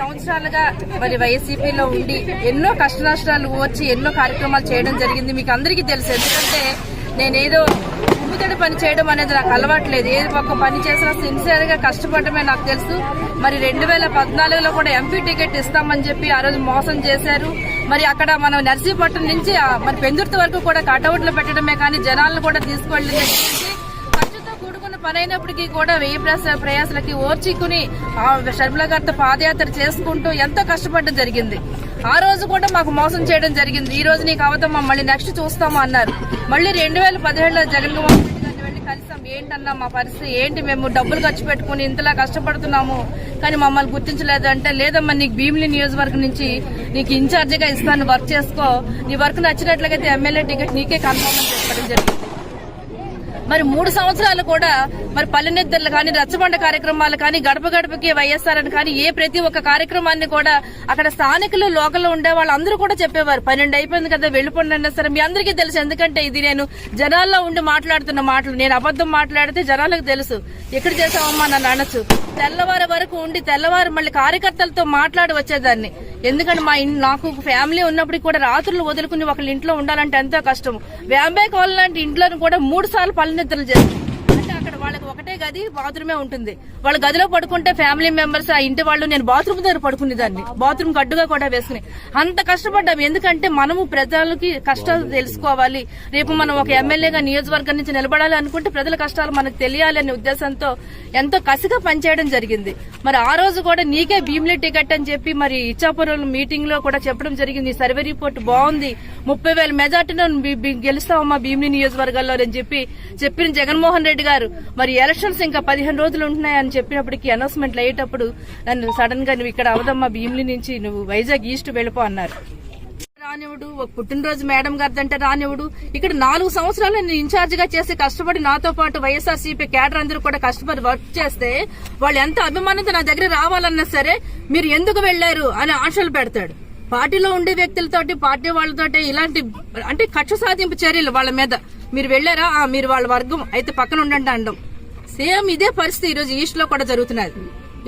సంవత్సరాలుగా మరి వైసీపీలో ఉండి ఎన్నో కష్ట నష్టాలు వచ్చి ఎన్నో కార్యక్రమాలు చేయడం జరిగింది. మీకు అందరికీ తెలుసు. ఎందుకంటే నేనేదో ఉమ్మితడి పని చేయడం అనేది నాకు అలవాట్లేదు ఏది ఒక్క పని చేసినా సిన్సియర్గా కష్టపడమే నాకు తెలుసు. మరి రెండు వేల పద్నాలుగులో కూడా ఎంపీ టికెట్ ఇస్తామని చెప్పి ఆ రోజు మోసం చేశారు. మరి అక్కడ మనం నర్సీపట్నం నుంచి మరి పెందుర్తి వరకు కూడా కటౌట్లు పెట్టడమే కానీ జనాలను కూడా తీసుకువెళ్ళింది. పని అయినప్పటికీ కూడా వెయ్యి ప్రయాస ప్రయాసలకి ఓర్చికుని ఆ షర్మిల గారితో పాదయాత్ర చేసుకుంటూ ఎంతో కష్టపడడం జరిగింది. ఆ రోజు కూడా మాకు మోసం చేయడం జరిగింది. ఈ రోజు నీకు అవతమ్మా మళ్ళీ నెక్స్ట్ చూస్తామా అన్నారు. మళ్ళీ రెండు వేల పదిహేడులో జగన్మోహన్ రెడ్డి గారిని వెళ్ళి కలిసాం. ఏంటన్నా మా పరిస్థితి? ఏంటి మేము డబ్బులు ఖర్చు పెట్టుకుని ఇంతలా కష్టపడుతున్నాము? కానీ మమ్మల్ని గుర్తించలేదు అంటే లేదమ్మా నీకు భీమిలి నియోజకవర్గం నుంచి నీకు ఇన్ఛార్జిగా ఇస్తాను వర్క్ చేసుకో. నీ వర్క్ నచ్చినట్లయితే ఎమ్మెల్యే టికెట్ నీకే కన్ఫర్మ్ అని చెప్పడం జరిగింది. మరి మూడు సంవత్సరాలు కూడా మరి పల్లెనిద్దరులు కానీ రచ్చబండ కార్యక్రమాలు కానీ గడప గడపకి వైఎస్ఆర్ అని కానీ ఏ ప్రతి ఒక్క కార్యక్రమాన్ని కూడా అక్కడ స్థానికులు లోకల్లో ఉండే వాళ్ళందరూ కూడా చెప్పేవారు. పన్నెండు అయిపోయింది కదా వెళ్ళిపోండి అన్న సరే. మీ అందరికీ తెలుసు. ఎందుకంటే ఇది నేను జనాల్లో ఉండి మాట్లాడుతున్న మాటలు. నేను అబద్ధం మాట్లాడితే జనాలకు తెలుసు. ఎక్కడ చేసావమ్మా నన్ను అనొచ్చు. తెల్లవారు వరకు ఉండి తెల్లవారు మళ్ళీ కార్యకర్తలతో మాట్లాడి వచ్చేదాన్ని. ఎందుకంటే మా ఇన్- నాకు ఫ్యామిలీ ఉన్నప్పటికీ కూడా రాత్రులు వదులుకుని ఒకళ్ళ ఇంట్లో ఉండాలంటే ఎంతో కష్టం. వ్యాంబే కాలనీ లాంటి ఇంట్లో కూడా మూడు సార్లు పల్లెనిద్రలు చేస్తాం వాళ్ళకి ఒకటే గది బాత్రూమే ఉంటుంది. వాళ్ళ గదిలో పడుకుంటే ఫ్యామిలీ మెంబర్స్ ఆ ఇంటి వాళ్ళు నేను బాత్రూమ్ దగ్గర పడుకునేదాన్ని. బాత్రూమ్ గడ్డుగా కూడా వేసుకుని. అంత కష్టపడ్డాం. ఎందుకంటే మనము ప్రజలకి కష్టాలు తెలుసుకోవాలి. రేపు మనం ఒక ఎమ్మెల్యేగా నియోజకవర్గం నుంచి నిలబడాలి అనుకుంటే ప్రజల కష్టాలు మనకు తెలియాలి అనే ఉద్దేశంతో ఎంతో కసిగా పనిచేయడం జరిగింది. మరి ఆ రోజు కూడా నీకే భీమ్లీ టికెట్ అని చెప్పి మరి ఇచ్చాపురం మీటింగ్లో కూడా చెప్పడం జరిగింది. సర్వే రిపోర్ట్ బాగుంది. ముప్పై వేల మెజార్టీలో బి- బి- గెలుస్తావమ్మా భీమిని నియోజకవర్గాల్లో అని చెప్పి చెప్పిన జగన్మోహన్ రెడ్డి గారు. మరి ఎలక్షన్స్ ఇంకా పదిహేను రోజులు ఉంటున్నాయని చెప్పినప్పటికీ అనౌన్స్మెంట్లు అయ్యేటప్పుడు నన్ను సడన్గా నువ్వు ఇక్కడ అవదమ్మా భీమిలి నుంచి నువ్వు వైజాగ్ ఈస్ట్ వెళ్ళిపో అన్నారు. రానివ్వడు ఒక పుట్టినరోజు మేడం గారిదంటే రానివ్వడు. ఇక్కడ నాలుగు సంవత్సరాలు నేను ఇన్ఛార్జ్గా చేసి కష్టపడి నాతో పాటు వైఎస్ఆర్ సిపి క్యాడర్ అందరూ కూడా కష్టపడి వర్క్ చేస్తే వాళ్ళు ఎంత అభిమానంతో నా దగ్గర రావాలన్నా సరే మీరు ఎందుకు వెళ్ళారు అని ఆశలు పెడతాడు. పార్టీలో ఉండే వ్యక్తులతోటి పార్టీ వాళ్ళతోటి ఇలాంటి అంటే కక్ష సాధింపు చర్యలు వాళ్ళ మీద. మీరు వెళ్ళారా మీరు వాళ్ళ వర్గం అయితే పక్కన ఉండండి అనడం సేమ్ ఇదే పరిస్థితి ఈ రోజు ఈస్ట్లో కూడా జరుగుతున్నది.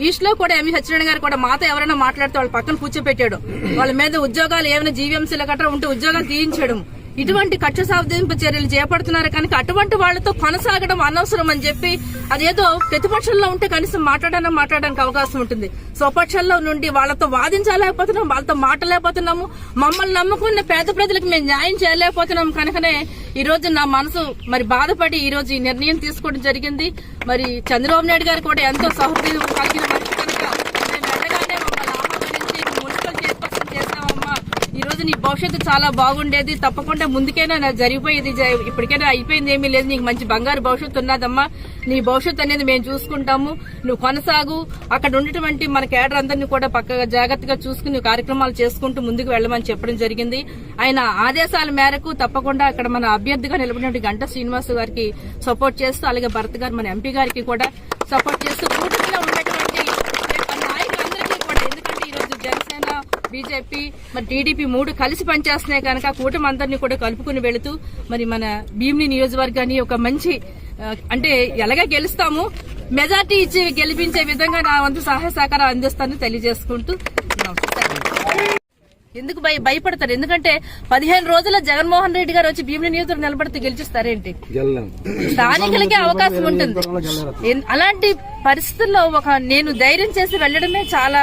ఈస్ట్లో కూడా ఎంవి సత్యనారాయణ గారు కూడా మాతో ఎవరైనా మాట్లాడితే వాళ్ళ పక్కన కూర్చోపెట్టాడు. వాళ్ళ మీద ఉద్యోగాలు ఏమైనా జీవీఎంసీల గట్రా ఉంటే ఉద్యోగాలు తీయించడం. ఇటువంటి కక్ష సాధింపు చర్యలు చేపడుతున్నారు కనుక అటువంటి వాళ్ళతో కొనసాగడం అనవసరం అని చెప్పి అదేదో ప్రతిపక్షంలో ఉంటే కనీసం మాట్లాడడం మాట్లాడడానికి అవకాశం ఉంటుంది. స్వపక్షంలో నుండి వాళ్ళతో వాదించలేకపోతున్నాం వాళ్ళతో మాట్లాడలేకపోతున్నాము. మమ్మల్ని నమ్ముకున్న పేద ప్రజలకు మేము న్యాయం చేయలేకపోతున్నాం కనుకనే ఈ రోజు నా మనసు మరి బాధపడి ఈ రోజు ఈ నిర్ణయం తీసుకోవడం జరిగింది. మరి చంద్రబాబు నాయుడు గారు కూడా ఎంతో సౌహృదయం కలిగిన మనిషి కనుక మేము వెళ్ళగానే మమ్మల్ని ఆహ్వానించి "నువ్వు మున్సిపల్ చైర్పర్సన్ చేసావమ్మా ఈ రోజు నీ భవిష్యత్తు చాలా బాగుండేది. తప్పకుండా ముందుకైనా నా జరిగిపోయేది జ- ఇప్పటికైనా అయిపోయింది ఏమీ లేదు. నీకు మంచి బంగారు భవిష్యత్తు ఉన్నదమ్మా. నీ భవిష్యత్తు అనేది మేము చూసుకుంటాము. నువ్వు కొనసాగు. అక్కడ ఉన్నటువంటి మన కేడర్ అందరినీ కూడా పక్కగా జాగ్రత్తగా చూసుకుని కార్యక్రమాలు చేసుకుంటూ ముందుకు వెళ్ళమని చెప్పడం జరిగింది. ఆయన ఆదేశాల మేరకు తప్పకుండా అక్కడ మన అభ్యర్థిగా నిలబడినటువంటి గంట శ్రీనివాస్ గారికి సపోర్ట్ చేస్తూ అలాగే భరత్ గారు మన ఎంపీ గారికి కూడా సపోర్ట్ చేస్తూ కూటమిలో ఉన్నటువంటి నాయకులందరికీ కూడా ఎందుకంటే ఈ రోజు జనసేన బీజేపీ మరి టీడీపీ మూడు కలిసి పనిచేస్తున్నాయి కనుక కూటమి అందరినీ కూడా కలుపుకుని వెళుతూ మరి మన భీమిని నియోజకవర్గాన్ని ఒక మంచి అంటే ఎలాగా గెలుస్తాము మెజార్టీ ఇచ్చి గెలిపించే విధంగా నా వంతు సహాయ సహకారం అందిస్తానని తెలియజేసుకుంటూ. ఎందుకు భయ భయపడతారు? ఎందుకంటే పదిహేను రోజుల జగన్మోహన్ రెడ్డి గారు వచ్చి భీమిని నియోజకవర్గం నిలబడితే గెలిచిస్తారేంటి? స్థానికులకే అవకాశం ఉంటుంది. అలాంటి పరిస్థితుల్లో ఒక నేను ధైర్యం చేసి వెళ్ళడమే చాలా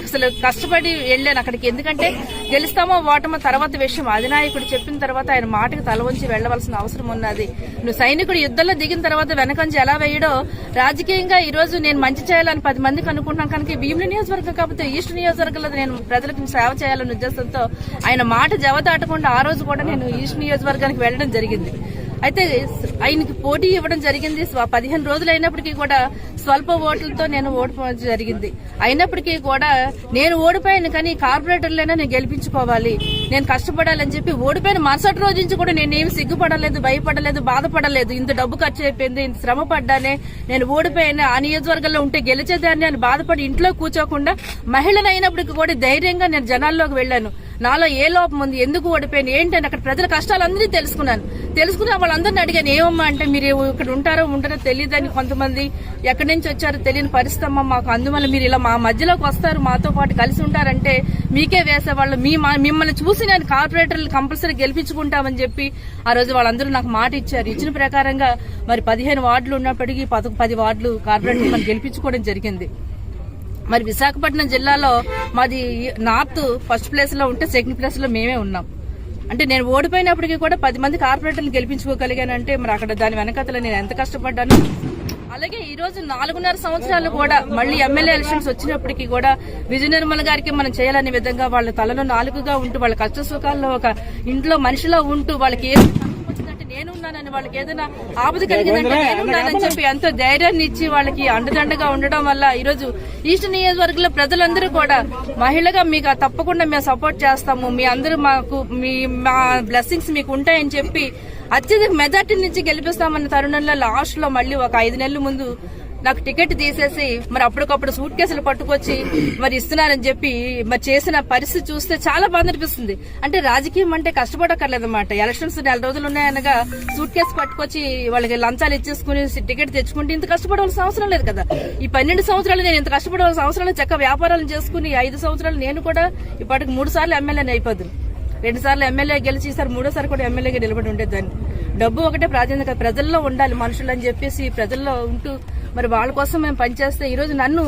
అసలు కష్టపడి వెళ్ళాను అక్కడికి. ఎందుకంటే గెలుస్తామో ఓటమో తర్వాత విషయం. అధినాయకుడు చెప్పిన తర్వాత ఆయన మాటకు తల వంచి వెళ్ళవలసిన అవసరం ఉన్నది. నువ్వు సైనికుడు యుద్ధంలో దిగిన తర్వాత వెనకంచి ఎలా వేయడో రాజకీయంగా ఈ రోజు నేను మంచి చేయాలని పది మందికి అనుకుంటున్నాను. కనుక ఈ భీమిలి నియోజకవర్గం కాకపోతే ఈస్ట్ నియోజకవర్గంలో నేను ప్రజలకు సేవ చేయాలనే ఉద్దేశంతో ఆయన మాట జవదాటకుండా ఆ రోజు కూడా నేను ఈస్ట్ నియోజకవర్గానికి వెళ్ళడం జరిగింది. అయితే ఆయనకి పోటీ ఇవ్వడం జరిగింది. పదిహేను రోజులు అయినప్పటికీ కూడా స్వల్ప ఓట్లతో నేను ఓడిపోవడం జరిగింది. అయినప్పటికీ కూడా నేను ఓడిపోయాను కానీ కార్పొరేటర్లైనా నేను గెలిపించుకోవాలి. నేను కష్టపడాలని చెప్పి ఓడిపోయిన మరుసటి రోజు నుంచి కూడా నేనేమి సిగ్గుపడలేదు భయపడలేదు బాధపడలేదు. ఇంత డబ్బు ఖర్చు అయిపోయింది ఇంత శ్రమ పడ్డానే నేను ఓడిపోయాను. ఆ నియోజకవర్గంలో ఉంటే గెలిచేదాన్ని అని బాధపడి ఇంట్లో కూర్చోకుండా మహిళను అయినప్పటికీ కూడా ధైర్యంగా నేను జనాల్లోకి వెళ్ళాను. నాలో ఏ లోపం ఉంది? ఎందుకు ఓడిపోయాను? ఏంటని అక్కడ ప్రజల కష్టాలందరినీ తెలుసుకున్నాను. తెలుసుకున్న వాళ్ళందరినీ అడిగాను ఏమమ్మా అంటే మీరు ఇక్కడ ఉంటారో ఉంటారో తెలియదని కొంతమంది ఎక్కడి నుంచి వచ్చారో తెలియని పరిస్థితి అమ్మా మాకు అందువల్ల మీరు ఇలా మా మధ్యలోకి వస్తారు మాతో పాటు కలిసి ఉంటారంటే మీకే వేసేవాళ్ళు మీ మిమ్మల్ని చూసి నేను కార్పొరేటర్లు కంపల్సరీ గెలిపించుకుంటామని చెప్పి ఆ రోజు వాళ్ళందరూ నాకు మాట ఇచ్చారు. ఇచ్చిన ప్రకారంగా మరి పదిహేను వార్డులు ఉన్నప్పటికీ పది వార్డులు కార్పొరేటర్ మనం గెలిపించుకోవడం జరిగింది. మరి విశాఖపట్నం జిల్లాలో మాది నార్త్ ఫస్ట్ ప్లేస్లో ఉంటే సెకండ్ ప్లేస్లో మేమే ఉన్నాం. అంటే నేను ఓడిపోయినప్పటికీ కూడా పది మంది కార్పొరేటర్లు గెలిపించుకోగలిగానంటే మరి అక్కడ దాని వెనకతల నేను ఎంత కష్టపడ్డాను? అలాగే ఈ రోజు నాలుగున్నర సంవత్సరాలు కూడా మళ్ళీ ఎమ్మెల్యే ఎలక్షన్స్ వచ్చినప్పటికీ కూడా విజయ నిర్మల్ గారికి మనం చేయాలనే విధంగా వాళ్ళ తలలో నాలుగుగా ఉంటూ వాళ్ళ కష్ట సుఖాల్లో ఒక ఇంట్లో మనిషిలో ఉంటూ వాళ్ళకి ఏ వచ్చిందంటే నేను ఉన్నానని వాళ్ళకి ఏదైనా ఆపద కలిగిందంటే నేను ఉన్నానని చెప్పి ఎంతో ధైర్యాన్ని ఇచ్చి వాళ్ళకి అండదండగా ఉండడం వల్ల ఈ రోజు ఈస్ట్ నియోజకవర్గంలో ప్రజలందరూ కూడా మహిళగా మీకు తప్పకుండా మేము సపోర్ట్ చేస్తాము. మీ అందరూ మాకు మీ మా బ్లెస్సింగ్స్ మీకు ఉంటాయని చెప్పి అత్యధిక మెజార్టీ నుంచి గెలిపిస్తామన్న తరుణంలో లాస్ట్లో మళ్ళీ ఒక ఐదు నెలల ముందు నాకు టికెట్ తీసేసి మరి అప్పటికప్పుడు సూట్ కేసులు పట్టుకొచ్చి మరి ఇస్తున్నారని చెప్పి మరి చేసిన పరిస్థితి చూస్తే చాలా బాధ అనిపిస్తుంది. అంటే రాజకీయం అంటే కష్టపడక్కర్లేదన్నమాట. ఎలక్షన్స్ నెల రోజులు ఉన్నాయనగా సూట్ కేసు పట్టుకొచ్చి వాళ్ళకి లంచాలు ఇచ్చేసుకుని టికెట్ తెచ్చుకుంటే ఇంత కష్టపడవలసిన అవసరం లేదు కదా. ఈ పన్నెండు సంవత్సరాలు నేను ఇంత కష్టపడవలసిన అవసరం లేదు. చక్క వ్యాపారాలు చేసుకుని ఐదు సంవత్సరాలు నేను కూడా ఇప్పటికి మూడు సార్లు ఎమ్మెల్యేని అయిపోతుంది రెండు సార్లు ఎమ్మెల్యే గెలిచి ఈసారి మూడోసారి కూడా ఎమ్మెల్యేగా నిలబడి ఉండేదాన్ని. డబ్బు ఒకటే ప్రాధాన్యత. ప్రజల్లో ఉండాలి మనుషులు అని చెప్పేసి ప్రజల్లో ఉంటూ మరి వాళ్ళ కోసం మేము పనిచేస్తే ఈ రోజు నన్ను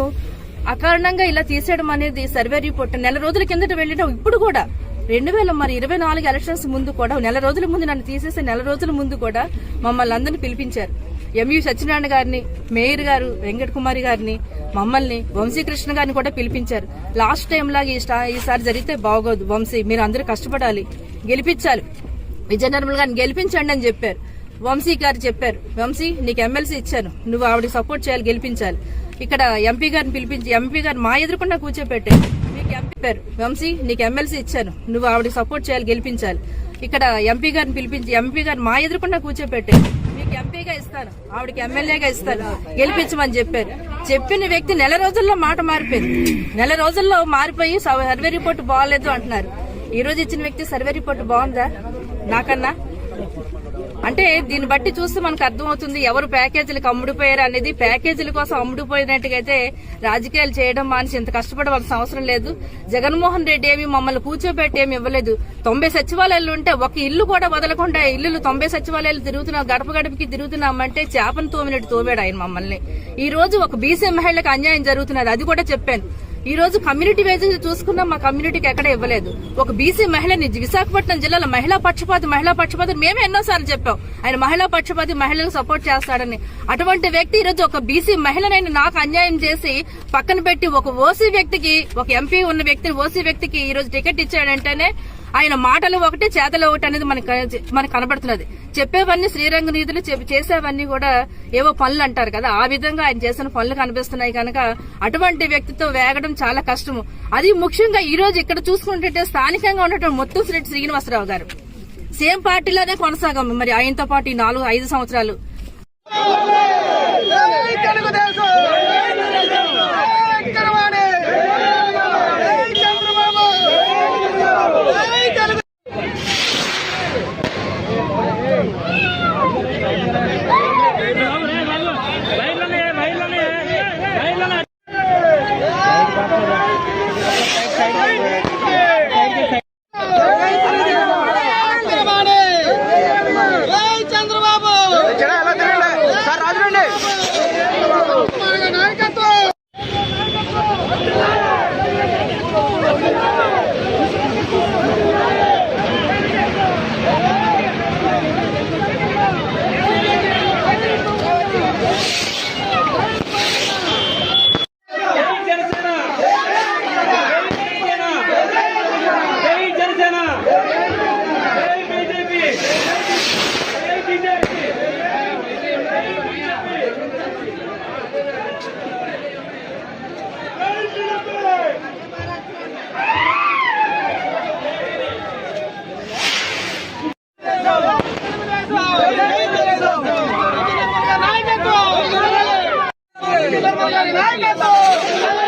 అకారణంగా ఇలా తీసేయడం అనేది సర్వే రిపోర్ట్. నెల రోజుల కిందట వెళ్ళడం ఇప్పుడు కూడా రెండు వేల మరి ఇరవై నాలుగు ఎలక్షన్స్ ముందు కూడా నెల రోజుల ముందు నన్ను తీసేసే నెల రోజుల ముందు కూడా మమ్మల్ని అందరినీ పిలిపించారు. ఎంయు సత్యనారాయణ గారిని మేయర్ గారు వెంకట కుమారి గారిని మమ్మల్ని వంశీకృష్ణ గారిని కూడా పిలిపించారు. లాస్ట్ టైం లాగా ఈ ఈసారి జరిగితే బాగోదు. వంశీ మీరు అందరూ కష్టపడాలి. గెలిపించాలి. విజయనిర్మల్ గారిని గెలిపించండి అని చెప్పారు. వంశీ గారు చెప్పారు వంశీ నీకు ఎమ్మెల్సీ ఇచ్చాను. నువ్వు ఆవిడ సపోర్ట్ చేయాలి గెలిపించాలి. ఇక్కడ ఎంపీ గారిని పిలిపించి ఎంపీ గారు మా ఎదురుకుండా కూర్చోపెట్టారు నీకు ఎంపీ పేరు వంశీ నీకు ఎమ్మెల్సీ ఇచ్చాను. నువ్వు ఆవిడ సపోర్ట్ చేయాలి గెలిపించాలి. ఇక్కడ ఎంపీ గారిని పిలిపించి ఎంపీ గారు మా ఎదురుకుండా కూర్చోపెట్టారు నీకు ఎంపీగా ఇస్తాను. ఆవిడకి ఎమ్మెల్యేగా ఇస్తాను. గెలిపించమని చెప్పారు. చెప్పిన వ్యక్తి నెల రోజుల్లో మాట మారిపోయింది. నెల రోజుల్లో మారిపోయి సర్వే రిపోర్ట్ బాగాలేదు అంటున్నారు. ఈ రోజు ఇచ్చిన వ్యక్తి సర్వే రిపోర్ట్ బాగుందా? నాకన్నా? అంటే దీన్ని బట్టి చూస్తే మనకు అర్థమవుతుంది ఎవరు ప్యాకేజీలకు అమ్ముడిపోయారు అనేది. ప్యాకేజీల కోసం అమ్ముడిపోయినట్టుగా అయితే రాజకీయాలు చేయడం మానేసి ఇంత కష్టపడవలసిన అవసరం లేదు. జగన్మోహన్ రెడ్డి ఏమి మమ్మల్ని కూర్చోబెట్టి ఏమి ఇవ్వలేదు. తొంభై సచివాలయాలు ఉంటే ఒక ఇల్లు కూడా వదలకుండా ఇల్లు తొంభై సచివాలయాలు తిరుగుతున్నాం గడప గడపకి తిరుగుతున్నామంటే చేపను తోమినట్టు తోమాడు ఆయన మమ్మల్ని. ఈ రోజు ఒక బీసీ మహిళలకు అన్యాయం జరుగుతున్నది అది కూడా చెప్పాను. ఈ రోజు కమ్యూనిటీ వైజ్ చూసుకున్నా మా కమ్యూనిటీకి ఎక్కడ ఇవ్వలేదు. ఒక బీసీ మహిళని విశాఖపట్నం జిల్లాలో మహిళా పక్షపాతి మహిళా పక్షపాతి మేమే ఎన్నోసార్లు చెప్పాం. ఆయన మహిళా పక్షపాతి మహిళలకు సపోర్ట్ చేస్తాడని. అటువంటి వ్యక్తి ఈ రోజు ఒక బీసీ మహిళనైనా నాకు అన్యాయం చేసి పక్కన పెట్టి ఒక ఓసీ వ్యక్తికి ఒక ఎంపీ ఉన్న వ్యక్తిని ఓసీ వ్యక్తికి ఈ రోజు టికెట్ ఇచ్చాడంటేనే ఆయన మాటలు ఒకటి చేతలు ఒకటి అనేది మనకు మనకు కనబడుతున్నది. చెప్పేవన్నీ శ్రీరంగ నీతులు చేసేవన్నీ కూడా ఏవో పనులు అంటారు కదా. ఆ విధంగా ఆయన చేసిన పనులు కనిపిస్తున్నాయి కనుక అటువంటి వ్యక్తితో వేగడం చాలా కష్టము. అది ముఖ్యంగా ఈ రోజు ఇక్కడ చూసుకుంటే స్థానికంగా ఉన్నటువంటి ముత్తుసిరెడ్డి శ్రీనివాసరావు గారు. సేమ్ పార్టీలోనే కొనసాగాము. మరి ఆయనతో పాటు ఈ నాలుగు ఐదు సంవత్సరాలు. నాయకత్వం